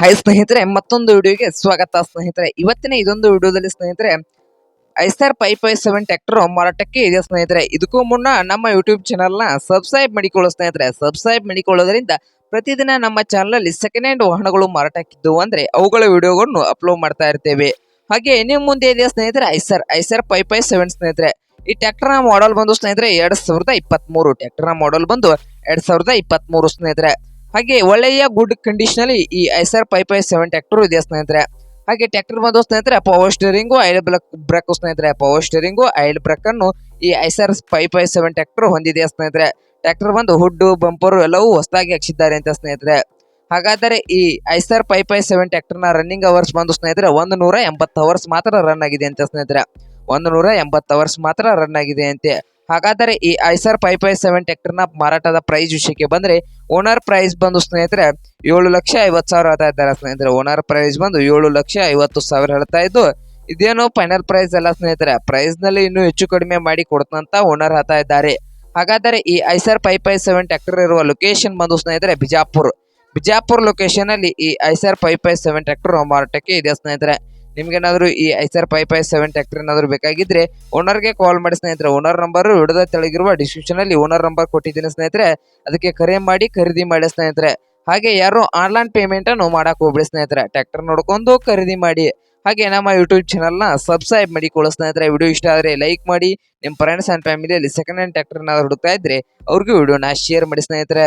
Hi ಸ್ನೇಹಿತರೆ, ಮತ್ತೊಂದು ವಿಡಿಯೋಗೆ ಸ್ವಾಗತ ಸ್ನೇಹಿತರೆ. ಇವತ್ತಿನ ಇದೊಂದು ವಿಡಿಯೋದಲ್ಲಿ ಸ್ನೇಹಿತರೆ Eicher five five seven tractor ಮಾರಾಟಕ್ಕೆ ಇದೆ ಸ್ನೇಹಿತರೆ. ಇದಕ್ಕೂ ಮುನ್ನ ನಮ್ಮ ಯೂಟ್ಯೂಬ್ ಚಾನಲ್ನ ಸಬ್ಸ್ಕ್ರೈಬ್ ಮಾಡಿಕೊಳ್ಳೋ ಸ್ನೇಹಿತರೆ ಸಬ್ಸ್ಕ್ರೈಬ್ ಮಾಡಿಕೊಳ್ಳೋದ್ರಿಂದ ಪ್ರತಿದಿನ ನಮ್ಮ ಚಾನಲಲ್ಲಿ ಸೆಕೆಂಡ್ ಹ್ಯಾಂಡ್ ವಾಹನಗಳು ಮಾರಾಟಕ್ಕಿದ್ದವು ಅಂದ್ರೆ ಅವುಗಳ ವಿಡಿಯೋಗಳನ್ನು ಅಪ್ಲೋಡ್ ಮಾಡ್ತಾ ಇರ್ತೇವೆ. ಹಾಗೆ ನಿಮ್ಮ ಮುಂದೆ ಇದೆ ಸ್ನೇಹಿತರೆ Eicher Eicher five five seven ಸ್ನೇಹಿತರೆ. ಈ ಟ್ಯಾಕ್ಟರ್ನ ಮಾಡೆಲ್ ಬಂದು ಸ್ನೇಹಿತರೆ, ಎರಡು ಸಾವಿರದ ಇಪ್ಪತ್ಮೂರು. ಟ್ಯಾಕ್ಟರ್ನ ಮಾಡೆಲ್ ಬಂದು ಎರಡ್ ಸಾವಿರದ ಇಪ್ಪತ್ಮೂರು ಸ್ನೇಹಿತರೆ. ಹಾಗೆ ಒಳ್ಳೆಯ ಗುಡ್ ಕಂಡೀಷನ್ ಅಲ್ಲಿ ಈ Eicher five five seven tractor ಇದೆ ಸ್ನೇಹಿತರೆ. ಹಾಗೆ ಟ್ರ್ಯಾಕ್ಟರ್ ಬಂದು ಸ್ನೇಹಿತರೆ ಪವರ್ ಸ್ಟೀರಿಂಗ್ ಐಲ್ ಬ್ಲಕ್ ಬ್ರೇಕ್ ಸ್ನೇಹಿತರೆ. ಪವರ್ ಸ್ಟೇರಿಂಗು ಐಲ್ ಬ್ರೇಕ್ ಅನ್ನು ಈ Eicher five five seven tractor ಹೊಂದಿದೆ ಸ್ನೇಹಿತರೆ. ಟ್ರ್ಯಾಕ್ಟರ್ ಬಂದು ಹುಡ್ಡು ಬಂಪರ್ ಎಲ್ಲವೂ ಹೊಸದಾಗಿ ಹಾಕ್ಸಿದ್ದಾರೆ ಅಂತ ಸ್ನೇಹಿತರೆ. ಹಾಗಾದರೆ ಈ ಐಸರ್ ಫೈವ್ ಫೈವ್ ಸೆವೆನ್ ಟ್ರ್ಯಾಕ್ಟರ್ನ ರನ್ನಿಂಗ್ ಅವರ್ಸ್ ಬಂದು ಸ್ನೇಹಿತರೆ ಒಂದು ನೂರ ಎಂಬತ್ತು ಅವರ್ಸ್ ಮಾತ್ರ ರನ್ ಆಗಿದೆ ಅಂತ ಸ್ನೇಹಿತರೆ. ಒಂದು ನೂರ ಎಂಬತ್ತು ಅವರ್ಸ್ ಮಾತ್ರ ರನ್ ಆಗಿದೆ ಅಂತೆ. ಹಾಗಾದರೆ ಈ ಐಸರ್ ಫೈವ್ ಫೈವ್ ಸೆವೆನ್ ಟೆಕ್ಟರ್ನ ಮಾರಾಟದ ಪ್ರೈಸ್ ವಿಷಯಕ್ಕೆ ಬಂದರೆ ಓನರ್ ಪ್ರೈಸ್ ಬಂದು ಸ್ನೇಹಿತರೆ ಏಳು ಲಕ್ಷ ಐವತ್ತು ಸಾವಿರ ಹೇಳ್ತಾ ಇದ್ದಾರೆ ಸ್ನೇಹಿತರೆ. ಓನರ್ ಪ್ರೈಸ್ ಬಂದು ಏಳು ಲಕ್ಷ ಐವತ್ತು ಸಾವಿರ ಹೇಳ್ತಾ ಇದ್ದು, ಇದೇನು ಫೈನಲ್ ಪ್ರೈಸ್ ಅಲ್ಲ ಸ್ನೇಹಿತರೆ. ಪ್ರೈಸ್ನಲ್ಲಿ ಇನ್ನೂ ಹೆಚ್ಚು ಕಡಿಮೆ ಮಾಡಿ ಕೊಡ್ತಂತ ಓನರ್ ಹೇಳ್ತಾ ಇದ್ದಾರೆ. ಹಾಗಾದರೆ ಈ Eicher five five seven tractor ಇರುವ ಲೊಕೇಶನ್ ಬಂದು ಸ್ನೇಹಿತರೆ ಬಿಜಾಪುರ್. ಬಿಜಾಪುರ್ ಲೊಕೇಶನ್ ಅಲ್ಲಿ ಈ Eicher five five seven tractor ಮಾರಾಟಕ್ಕೆ ಇದೆ ಸ್ನೇಹಿತರೆ. ನಿಮ್ಗೇನಾದ್ರು ಈ Eicher five five seven tractor ಏನಾದ್ರು ಬೇಕಾಗಿದ್ರೆ ಓನರ್ಗೆ ಕಾಲ್ ಮಾಡಿ ಸ್ನೇಹಿತರೆ. ಓನರ್ ನಂಬರ್ ಹಿಡಿದ ತೆಳಗಿರುವ ಡಿಸ್ಕ್ರಿಪ್ಷನ್ ಅಲ್ಲಿ ಓನರ್ ನಂಬರ್ ಕೊಟ್ಟಿದ್ದೀನಿ ಸ್ನೇಹಿತರೆ. ಅದಕ್ಕೆ ಕರೆ ಮಾಡಿ, ಖರೀದಿ ಮಾಡಿ ಸ್ನೇಹಿತರೆ. ಹಾಗೆ ಯಾರು ಆನ್ಲೈನ್ ಪೇಮೆಂಟ್ ಅನ್ನು ಮಾಡಕ್ ಹೋಗ್ಬಿಡಿ ಸ್ನೇಹಿತರೆ. ಟ್ಯಾಕ್ಟರ್ ನೋಡ್ಕೊಂಡು ಖರೀದಿ ಮಾಡಿ. ಹಾಗೆ ನಮ್ಮ ಯೂಟ್ಯೂಬ್ ಚಾನಲ್ನ ಸಬ್ಸ್ಕ್ರೈಬ್ ಮಾಡಿಕೊಳ್ಳೋ ಸ್ನೇಹಿತರೆ. ವಿಡಿಯೋ ಇಷ್ಟ ಆದರೆ ಲೈಕ್ ಮಾಡಿ. ನಿಮ್ಮ ಫ್ರೆಂಡ್ಸ್ ಆ್ಯಂಡ್ ಫ್ಯಾಮಿಲಿಯಲ್ಲಿ ಸೆಕೆಂಡ್ ಹ್ಯಾಂಡ್ ಟ್ರ್ಯಾಕ್ಟರ್ ಏನಾದ್ರು ಹುಡುಕ್ತಾ ಇದ್ರೆ ಅವ್ರಿಗೂ ವಿಡಿಯೋನ ಶೇರ್ ಮಾಡಿ ಸ್ನೇಹಿತರೆ.